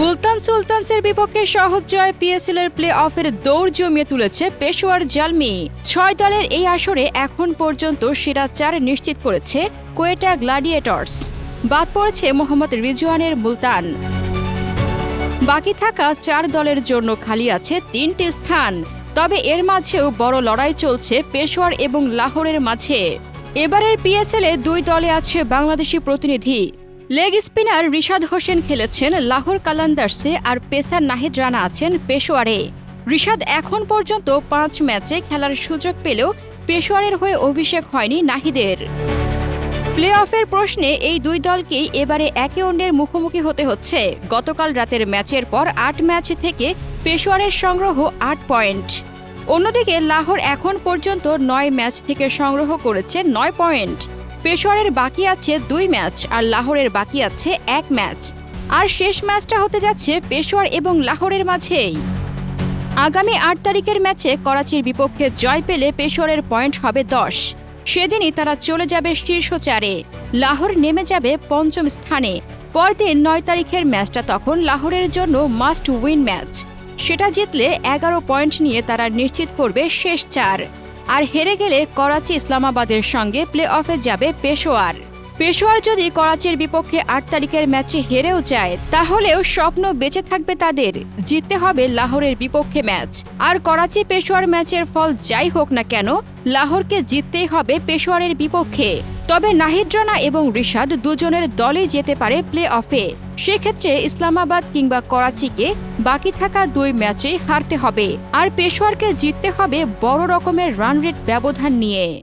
মুলতান সুলতানসের বিপক্ষে সহজ জয় পিএসএল এর প্লে অফের দৌড় জমিয়ে তুলেছে পেশোয়ার জালমি। ছয় দলের এই আসরে এখন পর্যন্ত সেরা চার নিশ্চিত করেছে কোয়েটা গ্লাডিয়েটর্স। বাদ পড়েছে মোহাম্মদ রিজওয়ানের মুলতান। বাকি থাকা চার দলের জন্য খালি আছে তিনটি স্থান। তবে এর মাঝেও বড় লড়াই চলছে পেশোয়ার এবং লাহোরের মাঝে। এবারের পিএসএল এ দুই দলে আছে বাংলাদেশি প্রতিনিধি। লেগ স্পিনার রিশাদ হোসেন খেলেছেন লাহোর কালান্দার্সে আর পেসার নাহিদ রানা আছেন পেশোয়ারে। রিশাদ এখন পর্যন্ত পাঁচ ম্যাচে খেলার সুযোগ পেলেও পেশোয়ারের হয়ে অভিষেক হয়নি নাহিদের। প্লে অফের প্রশ্নে এই দুই দলকেই এবারে একে অন্যের মুখোমুখি হতে হচ্ছে। গতকাল রাতের ম্যাচের পর আট ম্যাচ থেকে পেশোয়ারের সংগ্রহ আট পয়েন্ট। অন্যদিকে লাহোর এখন পর্যন্ত নয় ম্যাচ থেকে সংগ্রহ করেছে নয় পয়েন্ট। পেশোয়ারের বাকি আছে দুই ম্যাচ আর লাহোরের বাকি আছে এক ম্যাচ। আর শেষ ম্যাচটা হতে যাচ্ছে পেশোয়ার এবং লাহোরের মাঝেই। আগামী আট তারিখের ম্যাচে করাচির বিপক্ষে জয় পেলে পেশোয়ারের পয়েন্ট হবে দশ। সেদিনই তারা চলে যাবে শীর্ষ চারে। লাহোর নেমে যাবে পঞ্চম স্থানে। পরদিন নয় তারিখের ম্যাচটা তখন লাহোরের জন্য মাস্ট উইন ম্যাচ। সেটা জিতলে এগারো পয়েন্ট নিয়ে তারা নিশ্চিত করবে শেষ চার। আর হেরে গেলে করাচি ইসলামাবাদের সঙ্গে প্লে অফে যাবে পেশোয়ার। পেশোয়ার যদি করাচির বিপক্ষে আট তারিখের ম্যাচে হেরেও যায়, তাহলেও স্বপ্ন বেঁচে থাকবে তাদের। জিততে হবে লাহোরের বিপক্ষে ম্যাচ। আর করাচি পেশোয়ার ম্যাচের ফল যাই হোক না কেন, লাহোরকে জিততেই হবে পেশোয়ারের বিপক্ষে। তবে নাহিদ রানা এবং রিশাদ দুজনের দলই যেতে পারে প্লে অফে সেক্ষেত্রে ইসলামাবাদ কিংবা করাচিকে বাকি থাকা দুই ম্যাচেই হারতে হবে। আর পেশোয়ারকে জিততে হবে বড় রকমের রান রেট ব্যবধান নিয়ে।